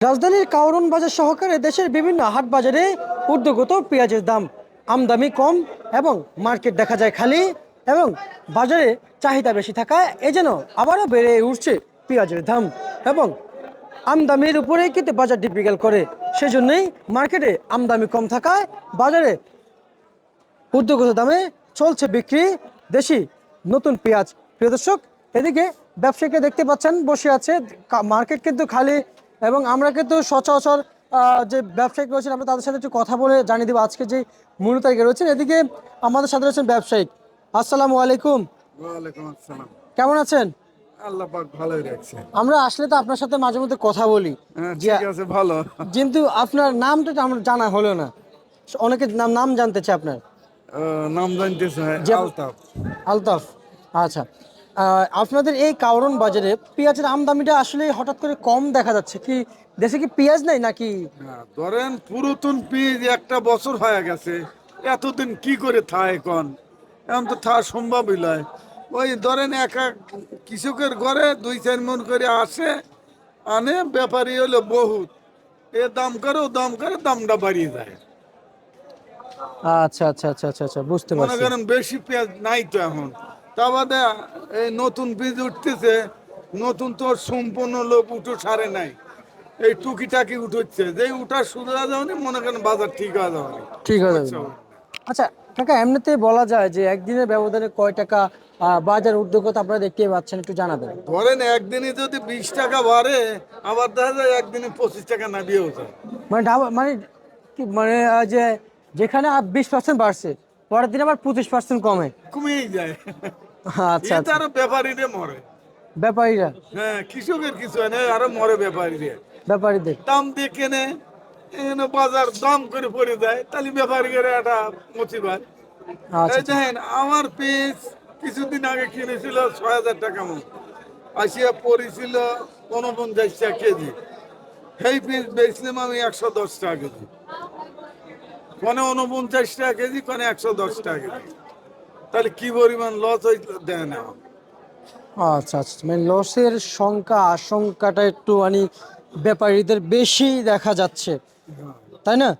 রাজধানীর কাউরন বাজার সহকারে দেশের বিভিন্ন হাট বাজারে ঊর্ধ্বগত পেঁয়াজের দাম আমদামি কম এবং মার্কেট দেখা যায় খালি এবং বাজারে চাহিদা বেশি থাকায় এ যেন আবারও বেড়ে উঠছে পেঁয়াজের দাম এবং আমদামির উপরে কিন্তু বাজার ডিপিক্যাল করে। সেজন্যই মার্কেটে আমদামি কম থাকায় বাজারে উদ্যোগত দামে চলছে বিক্রি। দেশি নতুন পেঁয়াজ। প্রিয় দর্শক, এদিকে ব্যবসায়ীকে দেখতে পাচ্ছেন, বসে আছে। মার্কেট কিন্তু খালি এবং আমরা কিন্তু সচরাচর যে ব্যবসায়িক রয়েছেন আমরা তাদের সাথে একটু কথা বলে জানিয়ে দেবো আজকে যে মূল তারিখে রয়েছেন। এদিকে আমাদের সাথে রয়েছেন ব্যবসায়িক। আসসালামু আলাইকুম। আসসালাম। কেমন আছেন? আমরা আসলে তো আপনার সাথে মাঝে মধ্যে কথা বলি। হ্যাঁ ভালো। কিন্তু আপনার নামটা তো আমার জানা হলো না। অনেকে নাম নাম জানতে চায় আপনার। নাম জানতেছে আলতাফ। আলতাফ। আচ্ছা। আপনাদের এই কাউরন বাজারে পেঁয়াজের আমদামিটা আসলে হঠাৎ করে কম দেখা যাচ্ছে। কি দেশে কি পেঁয়াজ নেই নাকি? ধরেন পুরাতন পিস একটা বছর হয়ে গেছে এতদিন কি করে থায় এখন? এখন তো থা সম্ভবই নয়। ওই ধরেন এক এক কৃষকের ঘরে দুই চার মন করে আসে আনে ব্যাপারী হলো বহুত। এ দাম করে ও দাম করে দামটা বাড়িয়ে যায় আচ্ছা আচ্ছা আচ্ছা আচ্ছা আচ্ছা বুঝতে মনে পারছি। করেন বেশি পেঁয়াজ নাই তো এখন। তা বাদে এই নতুন বীজ উঠতেছে নতুন তো সম্পূর্ণ লোক উঠো সারে নাই। এই টুকিটাকি উঠোচ্ছে যে উঠা শুরু হয়ে যাওনি মনে করেন বাজার ঠিক হয়ে যাবে ঠিক আছে আচ্ছা কাকা এমনিতে বলা যায় যে একদিনের ব্যবধানে কয় টাকা বাজার উদ্যোগতা আপনারা দেখতে পাচ্ছেন একটু জানা জানাবেন। ধরেন একদিনে যদি বিশ টাকা বাড়ে আবার দেখা যায় একদিনে পঁচিশ টাকা নামিয়েও যায়। মানে মানে কি মানে যে যেখানে বিশ পার্সেন্ট বাড়ছে পরের দিন আবার পঁচিশ পার্সেন্ট কমে। কমেই যায়। আচ্ছা এটা আরও ব্যাপারীরে মরে। ব্যাপারীরা? হ্যাঁ কৃষকের কিছু হয় না আরও মরে ব্যাপারীরে। ব্যাপারীদের? দাম দিয়ে কেনে এখানে বাজার দাম করে পড়ে যায় তাহলে ব্যাপারীদের একটা মুসিবত। আচ্ছা দেখেন আমার পিস কিছুদিন আগে কিনেছিল ছয় হাজার টাকা মতো আসিয়া পড়েছিল উনপঞ্চাশ টাকা কেজি। সেই পিস বেচলাম আমি একশো দশ টাকা কেজি। কোনে উনপঞ্চাশ টাকা কেজি কোনে একশো দশ টাকা কেজি। তাহলে কি পরিমাণ লস হয়েছিল দেয় না। আচ্ছা আচ্ছা মানে লসের সংখ্যা আশঙ্কাটা একটু মানে ব্যাপারীদের বেশি দেখা যাচ্ছে। তাই না?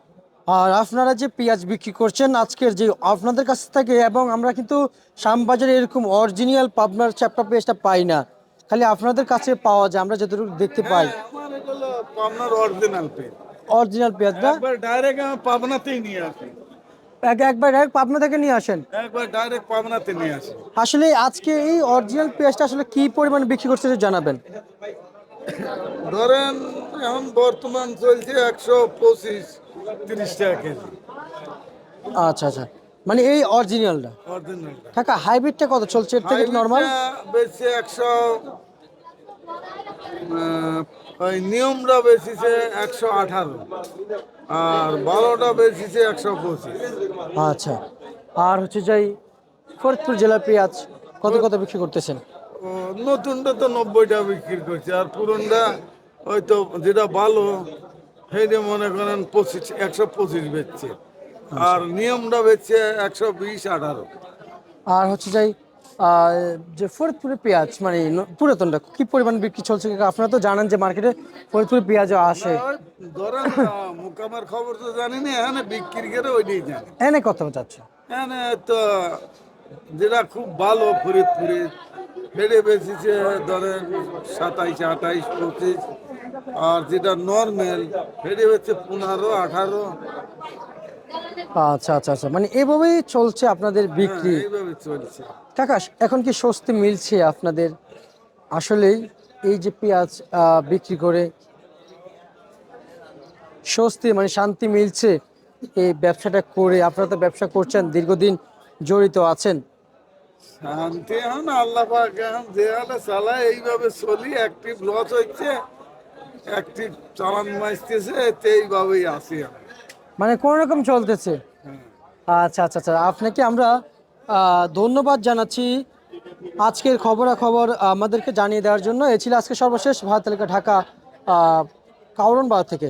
আর আপনারা যে পেঁয়াজ বিক্রি করছেন আজকের যে আপনাদের কাছ থেকে এবং আমরা কিন্তু শ্যামবাজারে এরকম অরিজিনাল পাবনার চ্যাপটা পেঁয়াজটা পাই না। খালি আপনাদের কাছে পাওয়া যায় আমরা যতটুকু দেখতে পাই। হ্যাঁ, পাবনার অরিজিনাল পেঁয়াজ। অরিজিনাল পেঁয়াজটা? একবার ডাইরেক্ট পাবনাতেই নিয়ে আসি একবার ডাইরেক্ট পাবনা থেকে নিয়ে আসেন? একবার ডাইরেক্ট পাবনাতে নিয়ে আসি। আসলে আজকে এই অরিজিনাল পেঁয়াজটা আসলে কি পরিমাণে বিক্রি করছে জানাবেন। ধরেন এখন বর্তমান চলছে একশো পঁচিশ তিরিশ টাকা কেজি। আচ্ছা আচ্ছা। মানে এই অরিজিনালটা কাকা হাইব্রিডটা কত চলছে? এর থেকে নর্মাল বেশি একশো ওই নিয়মটা বেশিছে একশো আঠারো আর বারোটা বেশিছে একশো পঁচিশ। আচ্ছা। আর হচ্ছে যাই ফরিদপুর জেলার পেঁয়াজ কত কত বিক্রি করতেছেন? নতুনটা তো নব্বইটা বিক্রি করছে আর পুরনটা ওই তো যেটা ভালো সেইটা মনে করেন পঁচিশ একশো পঁচিশ বেচছে। আর নিয়মটা বেচছে একশো বিশ আঠারো। আর হচ্ছে যাই যে ফরিদপুরে পেঁয়াজ মানে পুরাতনটা কি পরিমাণ বিক্রি চলছে? আপনারা তো জানেন যে মার্কেটে ফরিদপুরে পেঁয়াজও আসে। ওই ধরেন আহ, খবর তো জানি না এখানে বিক্রি করে ওইটাই জানি এনে কত যাচ্ছে? এখানে তো যেটা খুব ভালো ফরিদপুরে ফেরে বেশিছে ধরেন সাতাইশ আঠাইশ পঁচিশ আর যেটা নর্মাল ফেরে হচ্ছে পনেরো আঠারো। আচ্ছা আচ্ছা আচ্ছা। মানে এভাবেই চলছে আপনাদের বিক্রি? কাকা এখন কি স্বস্তি মিলছে আপনাদের? আসলেই এই যে পেঁয়াজ বিক্রি করে স্বস্তি মানে শান্তি মিলছে এই ব্যবসাটা করে? আপনারা তো ব্যবসা করছেন দীর্ঘদিন জড়িত আছেন। শান্তি এখন আল্লাহ পাক এখন যে হালে চালায় এইভাবে চলি অ্যাক্টিভ লস হচ্ছে একটি চালান মাসতেছে এইভাবেই আছি আমি। মানে কোন রকম চলতেছে। আচ্ছা আচ্ছা আচ্ছা আপনাকে আমরা ধন্যবাদ জানাচ্ছি আজকের খবরাখবর আমাদেরকে জানিয়ে দেওয়ার জন্য এ ছিল আজকে সর্বশেষ ভারত ঢাকা কাউরনবাগ থেকে